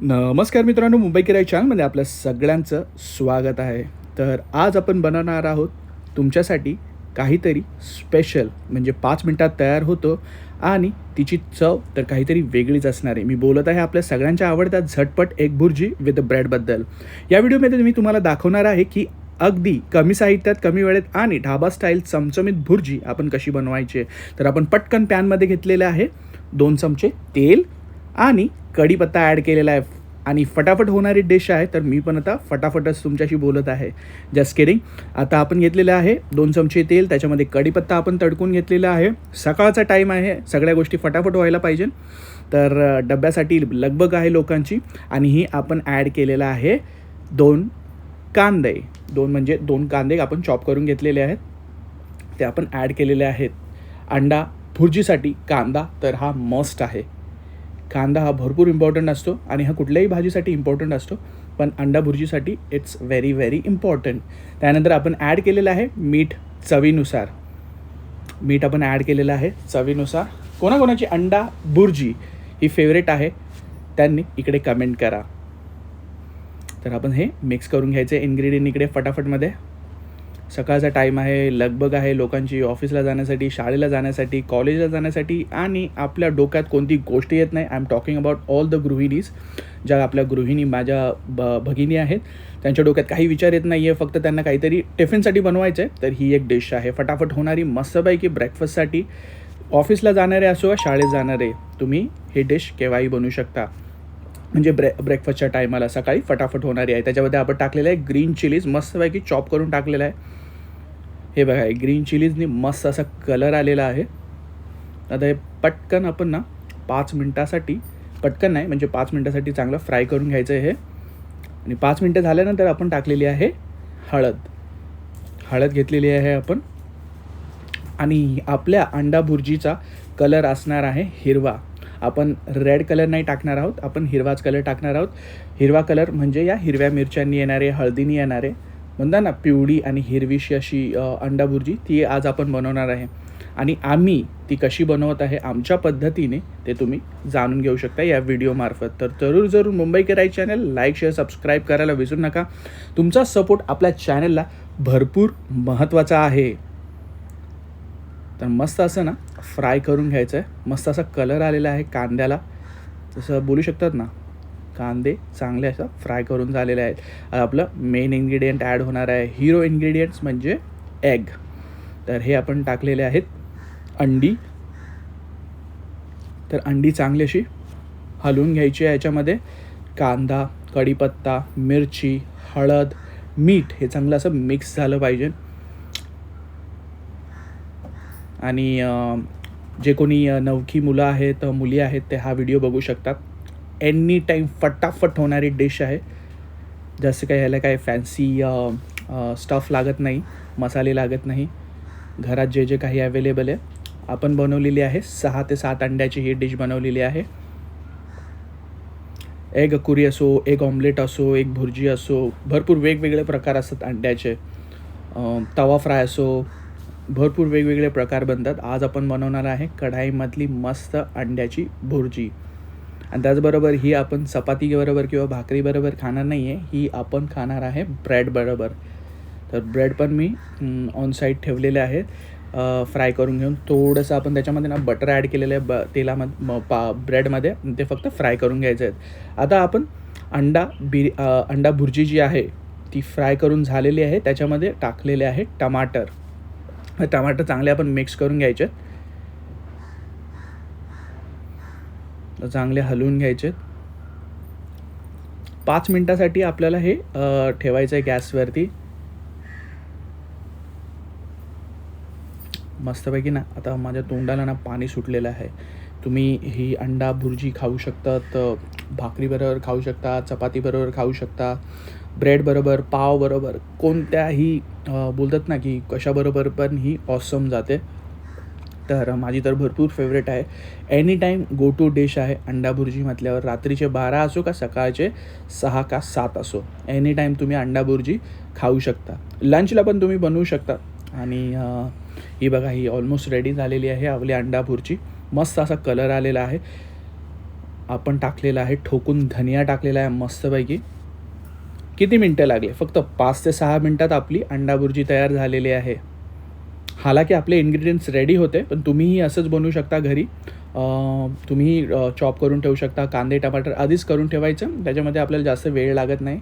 नमस्कार मित्रांनो मुंबई किराय चॅनलमध्ये आपल्या सगळ्यांचं स्वागत आहे. तर आज आपण बनवणार आहोत तुमच्यासाठी काहीतरी स्पेशल म्हणजे पाच मिनटात तयार होतो आणि तिची चव तर काहीतरी वेगळीच असणार आहे. मी बोलत आहे आपल्या सगळ्यांच्या आवडत्या झटपट एक भुर्जी विथ ब्रेडबद्दल या व्हिडिओमध्ये मी तुम्हाला दाखवणार आहे की अगदी कमी साहित्यात कमी वेळेत आणि ढाबा स्टाईल चमचमीत भुर्जी आपण कशी बनवायची तर आपण पटकन पॅनमध्ये घेतलेले आहे. दोन चमचे तेल आणि कढीपत्ता ॲड केलेला आहे. आणि फटाफट होणारी डिश आहे तर मी पण आता फटाफटच तुमच्याशी बोलत आहे. जस्ट किडिंग आता आपण घेतलेलं आहे दोन चमचे तेल त्याच्यामध्ये कढीपत्ता आपण तडकून घेतलेला आहे. सकाळचा टाईम आहे सगळ्या गोष्टी फटाफट व्हायला पाहिजे. तर डब्यासाठी लगबग आहे लोकांची. आणि ही आपण ॲड केलेलं आहे दोन कांदे. दोन म्हणजे दोन कांदे आपण चॉप करून घेतलेले आहेत. ते आपण ॲड केलेले आहेत. अंडा भुर्जीसाठी कांदा तर हा मस्ट आहे. कांदा हा भरपूर इम्पॉर्टंट असतो आणि हा कुठल्याही भाजीसाठी इम्पॉर्टंट असतो पण अंडा भुर्जीसाठी इट्स व्हेरी व्हेरी इम्पॉर्टंट त्यानंतर आपण ॲड केलेलं आहे मीठ चवीनुसार. मीठ आपण ॲड केलेलं आहे चवीनुसार. कोणाकोणाची अंडा भुर्जी ही फेवरेट आहे त्यांनी इकडे कमेंट करा. तर आपण हे मिक्स करून घ्यायचे. इन्ग्रेडियंट इकडे फटाफटमध्ये. सकाळचा टाईम आहे लगबग आहे लोकांची ऑफिसला जाण्यासाठी शाळेला जाण्यासाठी कॉलेजला जाण्यासाठी आणि आपल्या डोक्यात कोणती गोष्ट येत नाही. I am talking about all the गृहिणीज ज्या आपल्या गृहिणी माझ्या ब भगिनी आहेत. त्यांच्या डोक्यात काही विचार येत नाही आहे फक्त त्यांना काहीतरी टिफिनसाठी बनवायचं आहे तर ही एक डिश आहे. फटाफट होणारी मस्तपैकी ब्रेकफास्टसाठी ऑफिसला जाणारे असो वा शाळेत जाणारे तुम्ही हे डिश केव्हाही बनवू शकता. म्हणजे ब्रे ब्रेकफास्टच्या टायमाला सकाळी फटाफट होणारी आहे. त्याच्यामध्ये आपण टाकलेलं आहे ग्रीन चिलीज मस्तपैकी चॉप करून टाकलेलं आहे. हे बघा ग्रीन चिलीजनी मस्त असा कलर आलेला आहे. आता हे पटकन आपण ना पाच मिनटासाठी पटकन नाही म्हणजे पाच मिनटासाठी चांगलं फ्राय करून घ्यायचं आहे हे. आणि पाच मिनटं झाल्यानंतर आपण टाकलेली आहे हळद. हळद घेतलेली आहे आपण. आणि आपल्या अंडा भुर्जीचा कलर असणार आहे हिरवा. आपण रेड कलर नाही टाकणार आहोत आपण हिरवाच कलर टाकणार आहोत. हिरवा कलर म्हणजे या हिरव्या मिरच्यांनी येणारे हळदीनी येणारे म्हणता ना पिवळी आणि हिरवीशी अशी अंडाभुर्जी ती आज आपण बनवणार आहे. आणि आम्ही ती कशी बनवत आहे आमच्या पद्धतीने ते तुम्ही जाणून घेऊ शकता या व्हिडिओमार्फत तर जरूर जरूर मुंबई कराई चॅनल लाईक शेअर सबस्क्राईब करायला विसरू नका. तुमचा सपोर्ट आपल्या चॅनलला भरपूर महत्त्वाचा आहे. तर मस्त असं ना फ्राय करून घ्यायचं आहे मस्त असा कलर आलेला आहे कांद्याला. तसं बोलू शकतात ना? कांदे चांगले असं फ्राय करून झालेले आहेत. आपलं मेन इन्ग्रेडियंट ॲड होणार आहे. हिरो इन्ग्रेडियंट्स म्हणजे एग तर हे आपण टाकलेले आहेत. अंडी. तर अंडी चांगली अशी हलवून घ्यायची आहे याच्यामध्ये. कांदा कढीपत्ता मिरची हळद मीठ हे चांगलं असं मिक्स झालं पाहिजे. आणि जे कोणी नवखी मुलं आहेत मुली आहेत ते हा व्हिडिओ बघू शकतात. एनी टाईम फटाफट होणारी डिश आहे. जसं काही ह्याला काय फॅन्सी स्टफ लागत नाही मसाले लागत नाही. घरात जे जे काही अवेलेबल आहे आपण बनवलेली आहे. सहा ते सात अंड्याची ही डिश बनवलेली आहे. एग कुरी असो एग ऑमलेट असो एक भुर्जी असो भरपूर वेगवेगळे प्रकार असतात अंड्याचे. तवा फ्राय असो भरपूर वेगवेगळे प्रकार बनतात. आज आपण बनवणार आहे कढाईमधली मस्त अंड्याची भुर्जी. आणि त्याचबरोबर ही आपण चपातीबरोबर किंवा भाकरीबरोबर खाणार नाही आहे ही आपण खाणार आहे ब्रेडबरोबर तर ब्रेड पण मी ऑन साईड ठेवलेले आहेत. फ्राय करून घेऊन. थोडंसं आपण त्याच्यामध्ये ना बटर ॲड केलेलं आहे ब तेलामध्ये म पा ब्रेडमध्ये ते फक्त फ्राय करून घ्यायचे आहेत. आता आपण अंडा बिर अंडा भुर्जी जी आहे ती फ्राय करून झालेली आहे. त्याच्यामध्ये टाकलेले आहे टमाटर. टमाटर चांगले आपण मिक्स करून घ्यायचे आहेत. चांगले हलवून घ्यायचे पाच मिनटासाठी आपल्याला हे ठेवायचं आहे गॅसवरती. मस्तपैकी ना आता माझ्या तोंडाला ना पाणी सुटलेलं आहे. तुम्ही ही अंडा भुर्जी खाऊ शकतात भाकरीबरोबर खाऊ शकता चपातीबरोबर खाऊ शकता. ब्रेडबरोबर पावबरोबर कोणत्याही बोलतात ना की कशाबरोबर पण ही ऑसम जाते. तर माझी तर भरपूर फेवरेट आहे. Any time go to dish आहे अंडा भुर्जी म्हटल्यावर रात्रीचे बारा असो का सकाळचे सहा का सात असो एनी टाईम तुम्ही अंडा भुर्जी खाऊ शकता. लंचला पण तुम्ही बनवू शकता. आणि ही बघा ही ऑलमोस्ट रेडी झालेली आहे आपली अंडा भुर्जी मस्त असा कलर आलेला आहे. आपण टाकलेला आहे ठोकून धनिया टाकलेला आहे मस्तपैकी. किती मिनटं लागले? फक्त पाच ते सहा मिनटात आपली अंडाभुर्जी तयार झालेली आहे. हालाकी आपले इन्ग्रेडियंट्स रेडी होते पण तुम्हीही असंच बनवू शकता घरी. तुम्ही चॉप करून ठेवू शकता कांदे टमाटर आधीच करून ठेवायचं. त्याच्यामध्ये आपल्याला जास्त वेळ लागत नाही.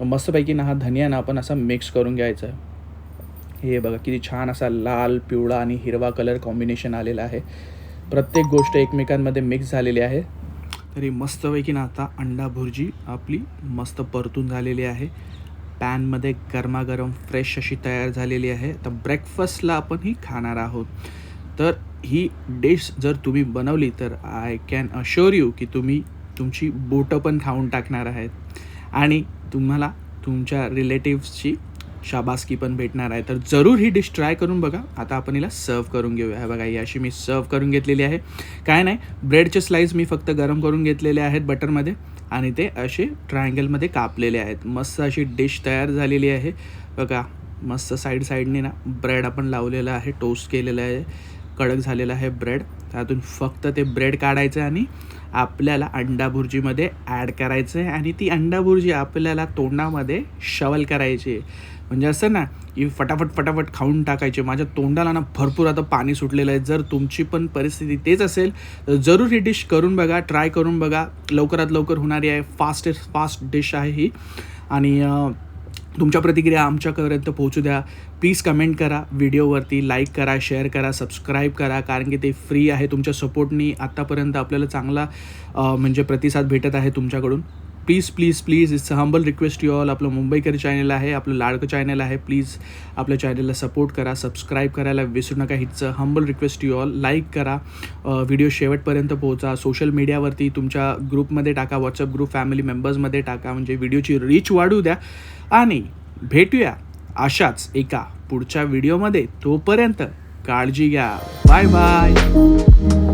मस्तपैकी ना हा धनिया ना आपण असा मिक्स करून घ्यायचा. आहे हे बघा किती छान असा लाल पिवळा आणि हिरवा कलर कॉम्बिनेशन आलेला आहे. प्रत्येक गोष्ट एकमेकांमध्ये मिक्स झालेली आहे. तरी मस्तपैकी ना आता अंडा भुर्जी आपली मस्त परतून झालेली आहे. पॅनमध्ये गरमागरम फ्रेश अशी तयार झालेली आहे. तर ब्रेकफास्टला आपण ही खाणार आहोत. तर ही डिश जर तुम्ही बनवली तर आय कॅन अशोर यू की तुम्ही तुमची बोटं पण खाऊन टाकणार आहेत. आणि तुम्हाला तुमच्या रिलेटिव्सची शाबासकी पण भेटणार आहे. तर जरूर ही डिश ट्राय करून बघा. आता आपण हिला सर्व करून घेऊया. हे बघा ही अशी मी सर्व करून घेतलेली आहे. काय नाही ब्रेडचे स्लाईस मी फक्त गरम करून घेतलेले आहेत बटरमध्ये आणि ते असे ट्रायंगलमध्ये कापलेले आहेत. मस्त अशी डिश तयार झालेली आहे. बघा मस्त साईड साईडने ना ब्रेड आपण लावलेलं आहे टोस्ट केलेलं आहे कडक झालेलं आहे ब्रेड त्यातून फक्त ते ब्रेड काढायचं आणि आपल्याला अंडा भुर्जीमध्ये ॲड करायचं आहे आणि ती अंडा भुर्जी आपल्याला तोंडामध्ये शवल करायची आहे. म्हणजे असं ना की फटाफट फटाफट खाऊन टाकायचे. माझ्या तोंडाला ना भरपूर आता पाणी सुटलेलं आहे. जर तुमची पण परिस्थिती तेच असेल तर जरूर ही डिश करून बघा ट्राय करून बघा. लवकरात लवकर होणारी आहे. फास्टेस्ट फास्ट डिश आहे ही. आणि तुमच्या प्रतिक्रिया आमच्यापर्यंत पोहोचू द्या. प्लीज कमेंट करा. व्हिडिओवरती लाईक करा शेअर करा सबस्क्राईब करा. कारण की ते फ्री आहे तुमच्या सपोर्टनी आत्तापर्यंत आपल्याला चांगला म्हणजे प्रतिसाद भेटत आहे तुमच्याकडून. Please please please it's a humble request you all आपलं मुंबईकर चॅनल आहे आपलं लाडकं चॅनल आहे. प्लीज आपल्या चॅनलला सपोर्ट करा सबस्क्राईब करायला विसरू नका. हिच humble request you all like करा. व्हिडिओ शेवटपर्यंत पोहोचा. सोशल मीडियावरती तुमच्या ग्रुपमध्ये टाका. व्हॉट्सअप ग्रुप फॅमिली मेंबर्समध्ये टाका. म्हणजे व्हिडिओची रीच वाढू द्या. आणि भेटूया अशाच एका पुढच्या व्हिडिओमध्ये तोपर्यंत काळजी घ्या. Bye bye